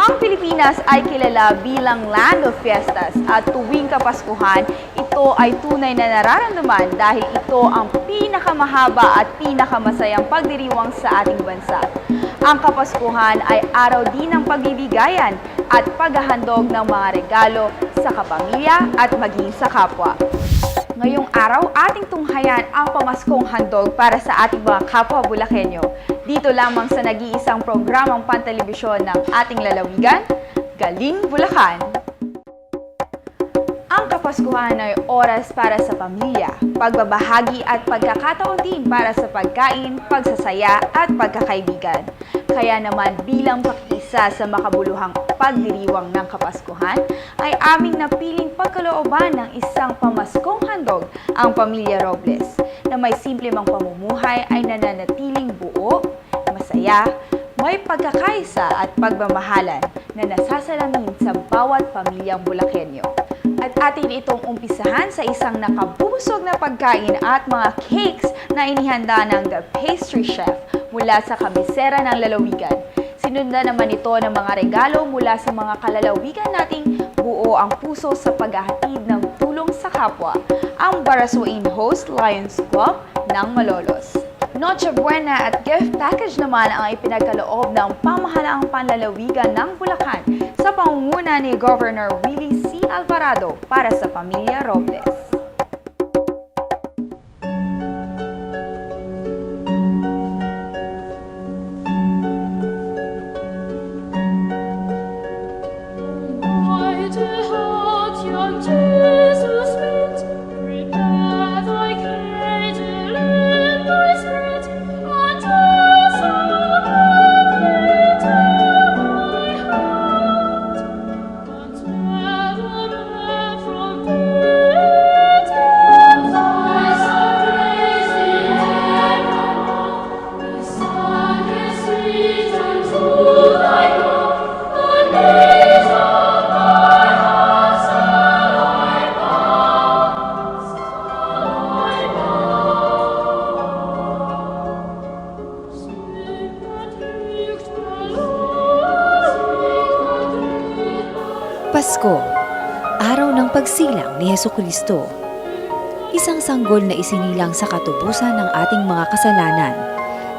Ang Pilipinas ay kilala bilang land of fiestas at tuwing Kapaskuhan, ito ay tunay na nararamdaman dahil ito ang pinakamahaba at pinakamasayang pagdiriwang sa ating bansa. Ang Kapaskuhan ay araw din ng pagbibigayan at paghahandog ng mga regalo sa kapamilya at maging sa kapwa. Ngayong araw, ating tunghayan ang pamaskong handog para sa ating mga kapwa Bulakenyo. Dito lamang sa nag-iisang programang pantelebisyon ng ating lalawigan, Galing Bulacan. Ang Kapaskuhan ay oras para sa pamilya, pagbabahagi at pagkakataon din para sa pagkain, pagsasaya at pagkakaibigan. Kaya naman bilang pakisa sa makabuluhang pagdiriwang ng Kapaskuhan, ay aming napiling pagkalooban ng isang pamaskong handog ang Pamilya Robles na may simple mang pamumuhay ay nananatiling buo, masaya, may pagkakaisa at pagmamahalan na nasasalamin sa bawat pamilyang Bulakenyo. At atin itong umpisahan sa isang nakabusog na pagkain at mga cakes na inihanda ng The Pastry Chef mula sa kabisera ng lalawigan. Sinundan naman ito ng mga regalo mula sa mga kalalawigan nating buo ang puso sa paghahatid ng tulong sa kapwa, ang Barasuin Host Lions Club ng Malolos. Noche Buena at gift package naman ang ipinagkaloob ng pamahalaang panlalawigan ng Bulacan sa pangunguna ni Governor Willie C. Alvarado para sa pamilya Robles. Pasko, araw ng pagsilang ni Heso Kristo. Isang sanggol na isinilang sa katubusan ng ating mga kasalanan,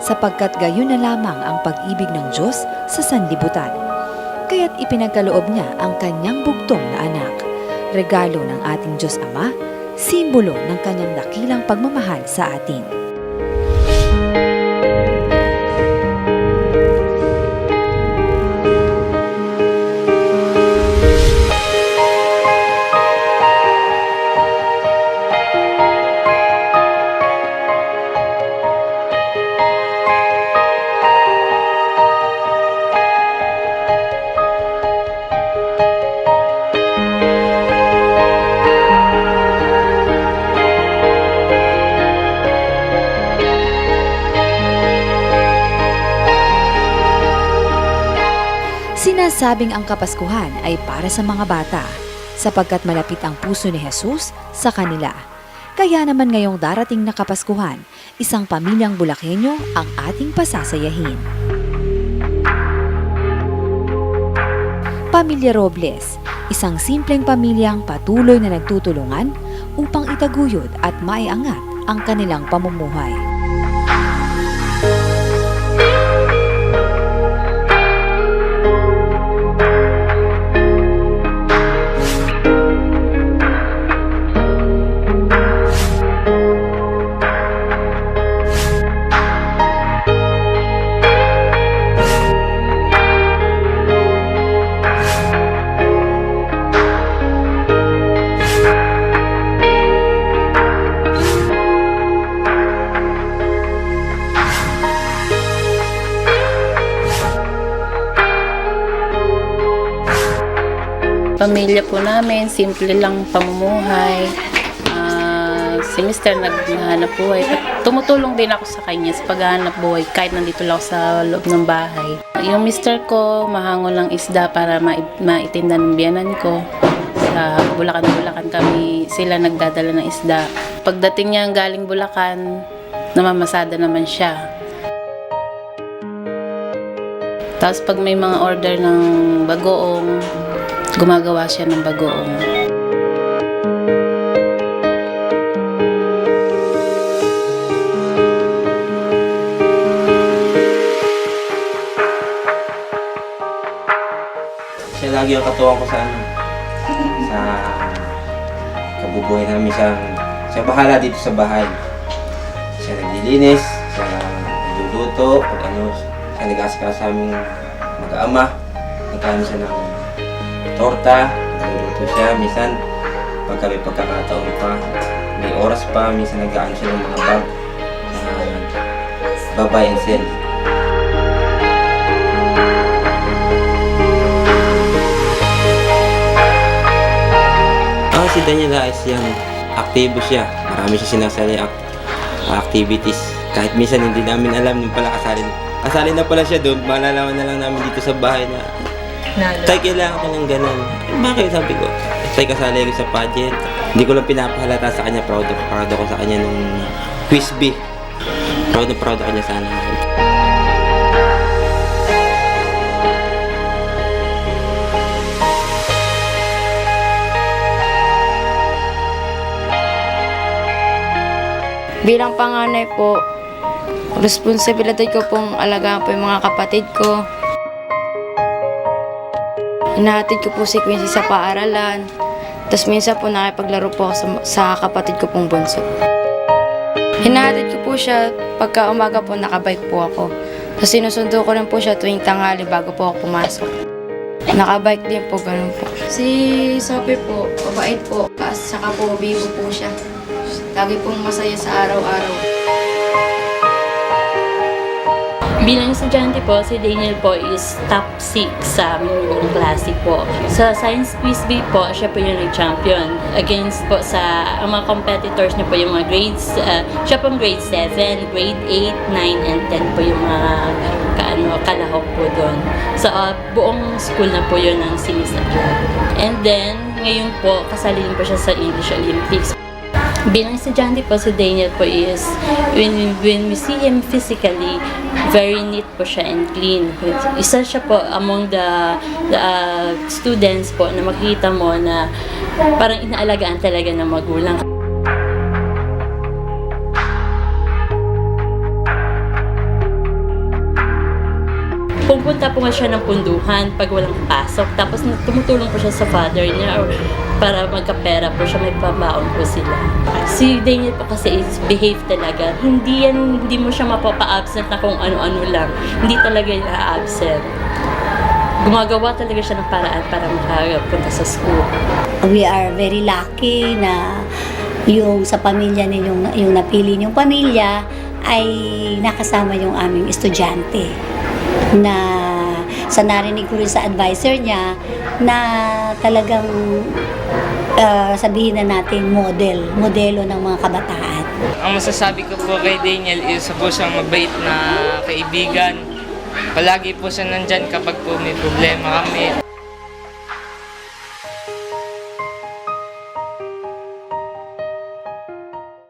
sapagkat gayon na lamang ang pag-ibig ng Diyos sa sanlibutan. Kaya't ipinagkaloob niya ang kanyang bugtong na anak, regalo ng ating Diyos Ama, simbolo ng kanyang dakilang pagmamahal sa atin. Sinasabing ang Kapaskuhan ay para sa mga bata sapagkat malapit ang puso ni Jesus sa kanila. Kaya naman ngayong darating na Kapaskuhan, isang pamilyang Bulakenyo ang ating pasasayahin. Pamilya Robles, isang simpleng pamilyang patuloy na nagtutulungan upang itaguyod at maiangat ang kanilang pamumuhay. Pamilya po namin, simple lang pamumuhay. Ah, si Mr. naghahanap buhay. At tumutulong din ako sa kanya sa paghahanap buhay kahit nandito lang ako sa loob ng bahay. Yung Mr. ko, mahangon ng isda para ma- maitinda ng biyanan ko. Sa Bulacan-Bulacan kami, sila nagdadala ng isda. Pagdating niya galing Bulacan, namamasada naman siya. Tapos pag may mga order ng bagoong, gumagawa siya ng bagoong. Siya lagi ang katuwang ko sa ano, sa kabubuhay namin siya. Siya bahala dito sa bahay. Siya naglilinis, siya nagluluto, pag ano, siya nag-aasikaso sa aming mag-ama. Nagkano siya ng torta, nagluluto siya. Minsan, pagka may pagkakataon pa, may oras pa, minsan nag-ano siya ng mga bag na babay and sell. Ah, si Daniel Reyes yan. Aktibo siya. Marami siya sinasali act- activities. Kahit minsan hindi namin alam nung pala kasali. Kasali na pala siya doon. Malalaman na lang namin dito sa bahay na Tay, kailangan ko ng ganun. Bakit? Sabi ko. Tay, kasali ako sa pageant. Hindi ko lang pinapahalata sa kanya. Proud, proud ako sa kanya nung quiz B. Proud na proud ako niya sana. Bilang panganay po, responsibilidad ko pong alagaan po yung mga kapatid ko. Hinahatid ko po si Quincy sa paaralan. Tapos minsan po nakipaglaro po ako sa, sa kapatid ko pong bunso. Hinahatid ko po siya pagka umaga po nakabike po ako. Tapos sinusundo ko rin po siya tuwing tanghali bago po ako pumasok. Nakabike din po, ganun po. Si Sophie po, mabait po. Saka po, bibo po siya. Lagi pong masaya sa araw-araw. Bilang estudyante po, si Daniel po is top 6 sa aming buong klase po. Sa Science Quiz B po, siya po yung nag-champion. Against po sa ang mga competitors niya po yung mga grades, uh, siya po grade 7, grade 8, 9, and 10 po yung mga kaano, kalahok po doon. Sa uh, buong school na po yun ng sinisakyan. And then, ngayon po, kasali po siya sa English Olympics. Bilang estudyante po, si Daniel po is, when, when we see him physically, very neat po siya and clean. Isa siya po among the, the uh, students po na makita mo na parang inaalagaan talaga ng magulang. Nga siya ng punduhan pag walang pasok. Tapos tumutulong po siya sa father niya or para magkapera po siya, may pambaon po sila. Si Daniel po kasi is behave talaga. Hindi yan, hindi mo siya mapapa-absent na kung ano-ano lang. Hindi talaga yung absent Gumagawa talaga siya ng paraan para makapunta sa school. we are very lucky na yung sa pamilya ninyong yung napili niyong pamilya ay nakasama yung aming estudyante na sa narinig ko rin sa advisor niya na talagang ah, sabihin na natin model, modelo ng mga kabataan. Ang masasabi ko po kay Daniel is po siyang mabait na kaibigan. Palagi po siya nandyan kapag po may problema kami.